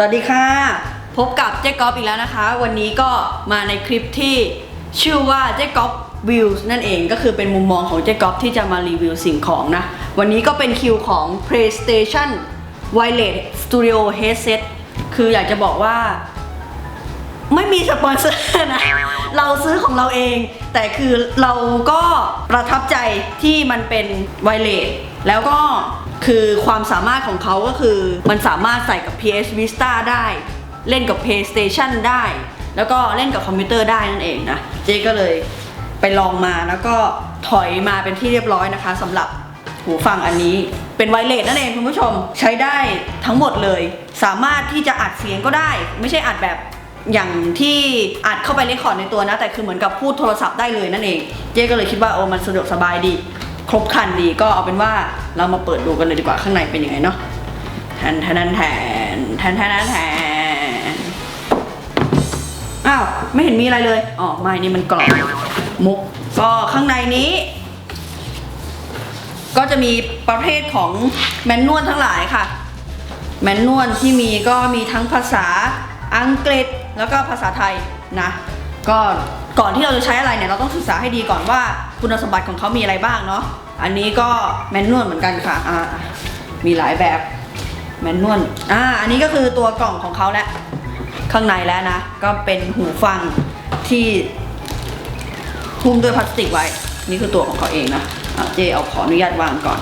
สวัสดีค่ะ พบกับเจ๊ก๊อฟอีกแล้วนะคะ วันนี้ก็มาในคลิปที่ชื่อว่าเจ๊ก๊อฟวิวนั่นเองก็คือเป็นมุมมองของเจ๊ก๊อฟที่จะมารีวิวสิ่งของนะ วันนี้ก็เป็นคิวของ PlayStation Wireless Studio Headset คืออยากจะบอกว่า ไม่มีสปอนเซอร์นะ เราซื้อของเราเอง แต่คือเราก็ประทับใจที่มันเป็นไวเลส แล้วก็คือความสามารถของเขาก็คือมันสามารถใส่กับ PS Vista ได้ เล่นกับ PlayStation ได้ แล้วก็เล่นกับคอมพิวเตอร์ได้นั่นเองนะ เจ๊ก็เลยไปลองมาแล้วก็ถอยมาเป็นที่เรียบร้อยนะคะสำหรับหูฟังอันนี้เป็นไวเลสนั่นเองคุณผู้ชมใช้ได้ทั้งหมดเลย สามารถที่จะอัดเสียงก็ได้ ไม่ใช่อัดแบบอย่างที่อัดเข้าไปเรคคอร์ดในตัวนะ แต่คือเหมือนกับพูดโทรศัพท์ได้เลยนั่นเอง เจ๊ก็เลยคิดว่าโอ้มันสะดวกสบายดี ครบครันดีก็เอาเป็นว่าเรามาเปิดดูกันเลยดีกว่าข้างในเป็นยังไงเนาะแทนแทนแทนแทนแทนแทนแทนอ้าวไม่เห็นมีอะไรเลยอ๋อไม่นี่มันกล่องมุกก็ข้างในนี้ ก็จะมีประเภทของแมนนวลทั้งหลายค่ะ แมนนวลที่มีก็มีทั้งภาษาอังกฤษแล้วก็ภาษาไทยนะ ก็ก่อนที่เราจะใช้อะไรเนี่ยเราต้องศึกษาให้ดีก่อนว่าคุณสมบัติของเขามีอะไรบ้างเนาะอันนี้ก็แมนนวลเหมือนกันค่ะอ่ามีหลายแบบแมนนวลอ่าอันนี้ก็คือตัวกล่องของเขาแหละข้างในแล้วนะ ก็เป็นหูฟังที่หุ้มด้วยพลาสติกไว้ นี่คือตัวของเขาเองนะะเจเอาขออนุญาตวางก่อน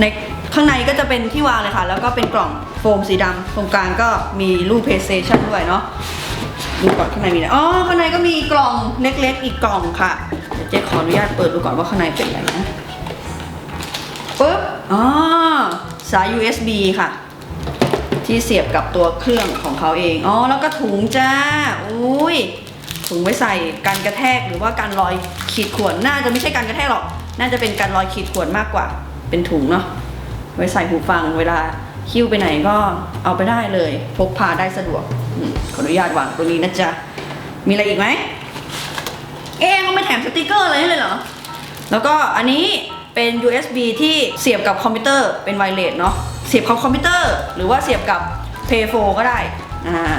ในข้างในก็จะเป็นที่วางเลยค่ะ แล้วก็เป็นกล่องโฟมสีดำตรงกลางก็มีรูป PlayStation ด้วยเนาะ ดูก่อนข้างในมีอะไรอ๋อข้างในก็มีกล่องเล็กๆ อีกกล่องค่ะเดี๋ยวเจ๊ขออนุญาตเปิดดูก่อนว่าข้างในเป็นอะไรนะปึ๊บอ๋อสาย USB ค่ะ ที่เสียบกับตัวเครื่องของเขาเองอ๋อแล้วก็ถุงจ้าอุ้ยถุงไว้ใส่การกระแทกหรือว่าการรอยขีดข่วนน่าจะไม่ใช่การกระแทกหรอก น่าจะเป็นการรอยขีดข่วนมากกว่า เป็นถุงเนาะไว้ใส่หูฟังเวลาคิ้วไปไหนก็เอาไปได้เลย พกพาได้สะดวก ขออนุญาตวางตรงนี้นะจ๊ะ มีอะไรอีกไหม เอ๊ะเขาไม่แถมสติกเกอร์อะไรให้เลยเหรอ แล้วก็อันนี้เป็น USB ที่เสียบกับคอมพิวเตอร์เป็นไวเลสเนาะ เสียบกับคอมพิวเตอร์ หรือว่าเสียบกับ Pay4 ก็ได้ อ่า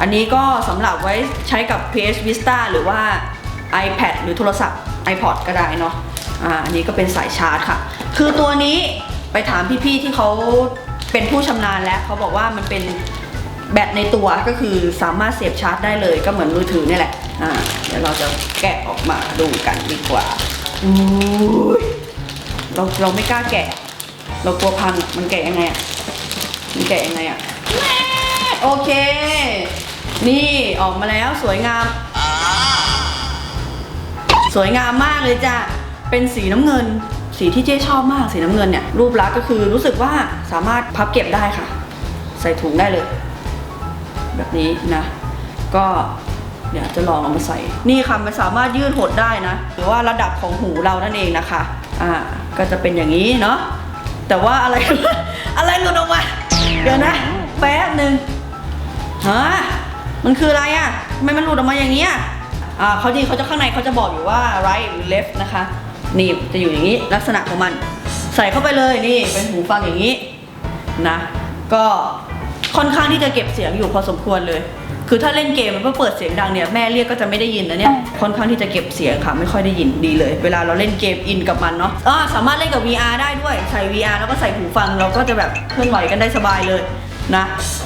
อันนี้ก็สำหรับไว้ใช้กับ PS Vista หรือว่า iPad หรือโทรศัพท์ iPod ก็ได้เนาะ อ่า อันนี้ก็เป็นสายชาร์จค่ะ คือตัวนี้ไปถามพี่ๆที่เขาเป็นผู้ชำนาญแล้วเขาบอกว่ามันเป็น แบตในตัวก็คือสามารถเสียบชาร์จได้เลยก็เหมือนมือถือนี่แหละอ่าเดี๋ยวเราจะแกะออกมาดูกันดีกว่าอุ้ยเราเราไม่กล้าแกะ เรากลัวพังมันแกะยังไงอะมันแกะยังไงอะโอเค นี่ออกมาแล้วสวยงาม สวยงามมากเลยจ้ะเป็นสีน้ำเงิน สีที่เจ๊ชอบมากสีน้ำเงินเนี่ยรูปลักษณ์ก็คือรู้สึกว่าสามารถพับเก็บได้ค่ะ ใส่ถุงได้เลย แบบนี้นะ ก็เดี๋ยวจะลองเอามาใส่ นี่ค่ะมันสามารถยืดหดได้นะ หรือว่าระดับของหูเรานั่นเองนะคะ อ่า ก็จะเป็นอย่างนี้เนาะ แต่ว่าอะไร อะไรหลุดออกมา เดี๋ยวนะ แป๊บหนึ่งฮะ มันคืออะไรอะทำไมมันหลุดออกมาอย่างนี้อะอ่าเขาจริงเขาจะข้างในเขาจะบอกอยู่ว่า right หรือ left นะคะ นี่จะอยู่อย่างนี้ลักษณะของมัน ใส่เข้าไปเลยนี่เป็นหูฟังอย่างนี้นะ ก็ ค่อนข้างที่จะเก็บเสียงอยู่พอสมควรเลย คือถ้าเล่นเกมมันเปิดเสียงดังเนี่ยแม่เรียกก็จะไม่ได้ยินนะเนี่ยค่อนข้างที่จะเก็บเสียงค่ะไม่ค่อยได้ยินดีเลย เวลาเราเล่นเกมอินกับมันเนาะอ่าสามารถเล่นกับ VR ได้ด้วยใส่ VR แล้วก็ใส่หูฟังเราก็จะแบบเคลื่อนไหวกันได้สบายเลย นะ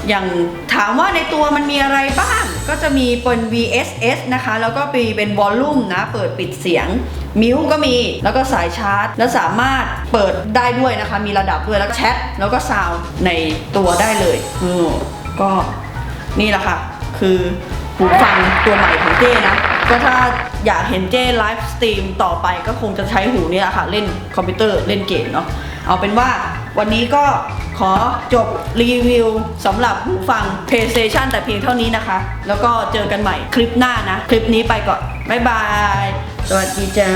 อย่างถามว่าในตัวมันมีอะไรบ้าง ก็จะมีเป็น VSS นะคะ แล้วก็มีเป็นวอลลุ่มนะ เปิดปิดเสียง มิวก็มี แล้วก็สายชาร์จ แล้วสามารถเปิดได้ด้วยนะคะ มีระดับด้วย แล้วแชท แล้วก็ซาวในตัวได้เลยอือก็นี่แหละค่ะ คือหูฟังตัวใหม่ของเจ้นะ ก็ถ้าอยากเห็นเจ้ไลฟ์สตรีมต่อไปก็คงจะใช้หูนี่แหละค่ะ เล่นคอมพิวเตอร์เล่นเกมเนาะ เอาเป็นว่าวันนี้ก็ ขอจบรีวิวสำหรับหูฟัง PlayStation แต่เพียงเท่านี้นะคะ แล้วก็เจอกันใหม่คลิปหน้านะ คลิปนี้ไปก่อน บ๊ายบาย สวัสดีจ้า